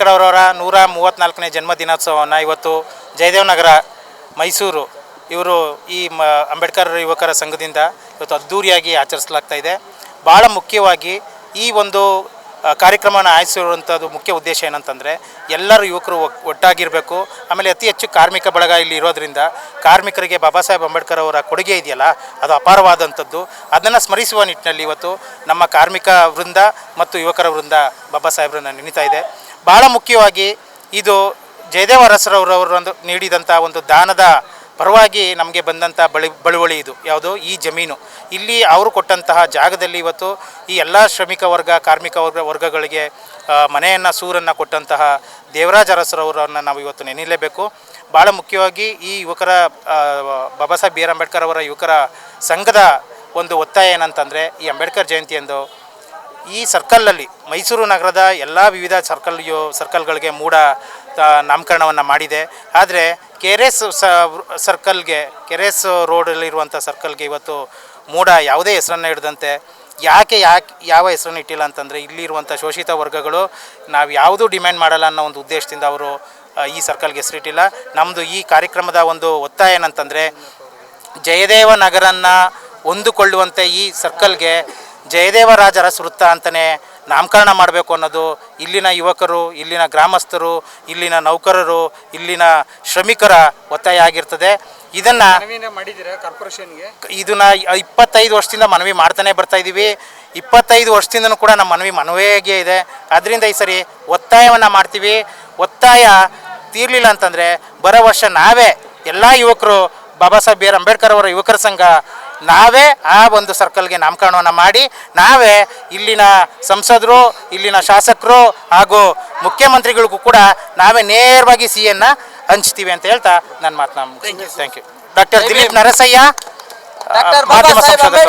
ಅಂಬೇಡ್ಕರ್ ನೂರ ಮೂವತ್ತ್ನಾಲ್ಕನೇ ಜನ್ಮ ದಿನೋತ್ಸವವನ್ನು ಇವತ್ತು ಜಯದೇವ್ ನಗರ ಮೈಸೂರು ಇವರು ಈ ಮ, ಅಂಬೇಡ್ಕರ್ ಯುವಕರ ಸಂಘದಿಂದ ಇವತ್ತು ಅದ್ಧೂರಿಯಾಗಿ ಆಚರಿಸಲಾಗ್ತಾ ಇದೆ. ಭಾಳ ಮುಖ್ಯವಾಗಿ ಈ ಒಂದು ಕಾರ್ಯಕ್ರಮನ ಆಯೋಜಿಸಿರುವಂಥದ್ದು ಮುಖ್ಯ ಉದ್ದೇಶ ಏನಂತಂದರೆ ಎಲ್ಲರೂ ಯುವಕರು ಒಟ್ಟಾಗಿರಬೇಕು. ಆಮೇಲೆ ಅತಿ ಹೆಚ್ಚು ಕಾರ್ಮಿಕ ಬಳಗ ಇಲ್ಲಿ ಇರೋದರಿಂದ ಕಾರ್ಮಿಕರಿಗೆ ಬಾಬಾ ಸಾಹೇಬ್ ಅಂಬೇಡ್ಕರ್ ಅವರ ಕೊಡುಗೆ ಇದೆಯಲ್ಲ, ಅದು ಅಪಾರವಾದಂಥದ್ದು. ಅದನ್ನು ಸ್ಮರಿಸುವ ನಿಟ್ಟಿನಲ್ಲಿ ಇವತ್ತು ನಮ್ಮ ಕಾರ್ಮಿಕ ವೃಂದ ಮತ್ತು ಯುವಕರ ವೃಂದ ಬಾಬಾ ಸಾಹೇಬ್ರನ್ನ ನೆನೀತಾ ಇದೆ. ಭಾಳ ಮುಖ್ಯವಾಗಿ ಇದು ಜಯದೇವ ಅರಸರವರವರೊಂದು ನೀಡಿದಂಥ ಒಂದು ದಾನದ ಪರವಾಗಿ ನಮಗೆ ಬಂದಂಥ ಬಳಿ ಬಳುವಳಿ ಇದು. ಯಾವುದು? ಈ ಜಮೀನು. ಇಲ್ಲಿ ಅವರು ಕೊಟ್ಟಂತಹ ಜಾಗದಲ್ಲಿ ಇವತ್ತು ಈ ಎಲ್ಲ ಶ್ರಮಿಕ ವರ್ಗ, ಕಾರ್ಮಿಕ ವರ್ಗ, ವರ್ಗಗಳಿಗೆ ಮನೆಯನ್ನು, ಸೂರನ್ನು ಕೊಟ್ಟಂತಹ ದೇವರಾಜ ಅರಸರವರನ್ನು ನಾವು ಇವತ್ತು ನೆನೀಲೇಬೇಕು. ಭಾಳ ಮುಖ್ಯವಾಗಿ ಈ ಯುವಕರ ಬಾಬಾ ಸಾಹೇಬ್ ಬಿ ಆರ್ ಅಂಬೇಡ್ಕರ್ ಅವರ ಯುವಕರ ಸಂಘದ ಒಂದು ಒತ್ತಾಯ ಏನಂತಂದರೆ ಈ ಅಂಬೇಡ್ಕರ್ ಜಯಂತಿಯಂದು ಈ ಸರ್ಕಲಲ್ಲಿ ಮೈಸೂರು ನಗರದ ಎಲ್ಲ ವಿವಿಧ ಸರ್ಕಲ್ ಯೋ ಸರ್ಕಲ್ಗಳಿಗೆ ಮೂಡ ನಾಮಕರಣವನ್ನು ಮಾಡಿದೆ. ಆದರೆ ಕೆ ಆರ್ ಎಸ್ ಸರ್ಕಲ್ಗೆ ಕೆ ಆರ್ ಎಸ್ ರೋಡಲ್ಲಿರುವಂಥ ಸರ್ಕಲ್ಗೆ ಇವತ್ತು ಮೂಡ ಯಾವುದೇ ಹೆಸರನ್ನು ಹಿಡ್ದಂತೆ ಯಾಕೆ ಯಾಕೆ, ಯಾವ ಹೆಸರನ್ನು ಇಟ್ಟಿಲ್ಲ ಅಂತಂದರೆ ಇಲ್ಲಿರುವಂಥ ಶೋಷಿತ ವರ್ಗಗಳು ನಾವು ಯಾವುದೂ ಡಿಮ್ಯಾಂಡ್ ಮಾಡಲ್ಲ ಅನ್ನೋ ಒಂದು ಉದ್ದೇಶದಿಂದ ಅವರು ಈ ಸರ್ಕಲ್ಗೆ ಹೆಸರಿಟ್ಟಿಲ್ಲ ನಮ್ಮದು ಈ ಕಾರ್ಯಕ್ರಮದ ಒಂದು ಒತ್ತಾಯ ಏನಂತಂದರೆ ಜಯದೇವ ನಗರನ್ನು ಹೊಂದಿಕೊಳ್ಳುವಂತೆ ಈ ಸರ್ಕಲ್ಗೆ ಜಯದೇವರಾಜ ರಾಜರ ವೃತ್ತ ಅಂತಲೇ ನಾಮಕರಣ ಮಾಡಬೇಕು ಅನ್ನೋದು ಇಲ್ಲಿನ ಯುವಕರು ಇಲ್ಲಿನ ಗ್ರಾಮಸ್ಥರು ಇಲ್ಲಿನ ನೌಕರರು ಇಲ್ಲಿನ ಶ್ರಮಿಕರ ಒತ್ತಾಯ ಆಗಿರ್ತದೆ. ಇದನ್ನು ಕಾರ್ಪೊರೇಷನ್ಗೆ? ಇದನ್ನ ಇಪ್ಪತ್ತೈದು ವರ್ಷದಿಂದ ಮನವಿ ಮಾಡ್ತಾನೆ ಬರ್ತಾ ಇದ್ದೀವಿ ಇಪ್ಪತ್ತೈದು ವರ್ಷದಿಂದನೂ ಕೂಡ ನಮ್ಮ ಮನವಿ ಮನವಿಯಾಗೇ ಇದೆ. ಅದರಿಂದ ಈ ಸರಿ ಒತ್ತಾಯವನ್ನು ಮಾಡ್ತೀವಿ. ಒತ್ತಾಯ ತೀರ್ಲಿಲ್ಲ ಅಂತಂದರೆ ಬರೋ ವರ್ಷ ನಾವೇ ಎಲ್ಲ ಯುವಕರು ಬಾಬಾ ಸಾಹೇಬ್ ಬಿ ಆರ್ ಅಂಬೇಡ್ಕರ್ ಅವರ ಯುವಕರ ಸಂಘ ನಾವೇ ಆ ಒಂದು ಸರ್ಕಲ್ಗೆ ನಾಮಕರಣವನ್ನು ಮಾಡಿ ನಾವೇ ಇಲ್ಲಿನ ಸಂಸದರು ಇಲ್ಲಿನ ಶಾಸಕರು ಹಾಗೂ ಮುಖ್ಯಮಂತ್ರಿಗಳಿಗೂ ಕೂಡ ನಾವೇ ನೇರವಾಗಿ ಸಿ ಎನ್ನ ಹಂಚ್ತೀವಿ ಅಂತ ಹೇಳ್ತಾ ನನ್ನ ಮಾತನ್ನ thank you doctor Dileep Narasaiah ಮಾಧ್ಯಮ ಸಂಶೋಧಕರು.